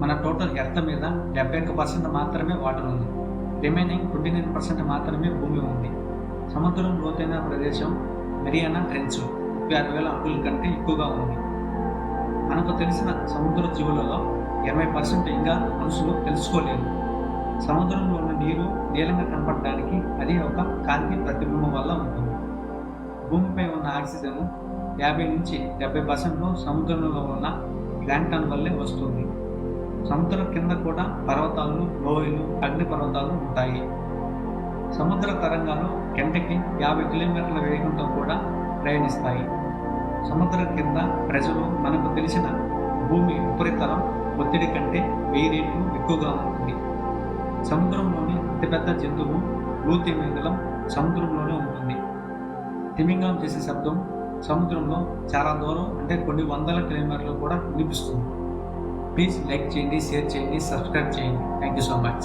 మన total earth మీద డెబ్బై ఒక్క పర్సెంట్ మాత్రమే వాటర్ ఉంది. రిమైనింగ్ ట్వంటీ నైన్ పర్సెంట్ మాత్రమే భూమి ఉంది. సముద్రం లోతైన ప్రదేశం మెరియానా ట్రెంచ్ ముప్పై ఆరు వేల అడుగుల కంటే ఎక్కువగా ఉంది. మనకు తెలిసిన సముద్ర జీవులలో ఇరవై పర్సెంట్ ఇంకా మనుషులు తెలుసుకోలేదు సముద్రంలో ఉన్న నీరు నీలంగా కనపడడానికి అది ఒక కాంతి ప్రతిబింబం వల్ల ఉంటుంది. భూమిపై ఉన్న ఆక్సిజన్ యాభై నుంచి డెబ్బై పర్సెంట్ సముద్రంలో ఉన్న ప్లాంటాన్ వల్లే వస్తుంది. సముద్రం కింద కూడా పర్వతాలు లోయలు అగ్ని పర్వతాలు ఉంటాయి. సముద్ర తరంగాలు గంటకి యాభై కిలోమీటర్ల వేగంతో కూడా ప్రయాణిస్తాయి. సముద్రం కింద ప్రజలు మనకు తెలిసిన భూమి ఉపరితలం ఒత్తిడి కంటే వెయ్యి రేట్లు ఎక్కువగా ఉంటుంది. సముద్రంలోని అతిపెద్ద జంతువు బ్లూ సముద్రంలోనే ఉంటుంది. తిమింగలం చేసే శబ్దం సముద్రంలో చాలా దూరం అంటే కొన్ని వందల కిలోమీటర్లు కూడా వినిపిస్తుంది. ప్లీజ్ లైక్ చేయండి షేర్ చేయండి సబ్స్క్రైబ్ చేయండి థ్యాంక్ యూ సో మచ్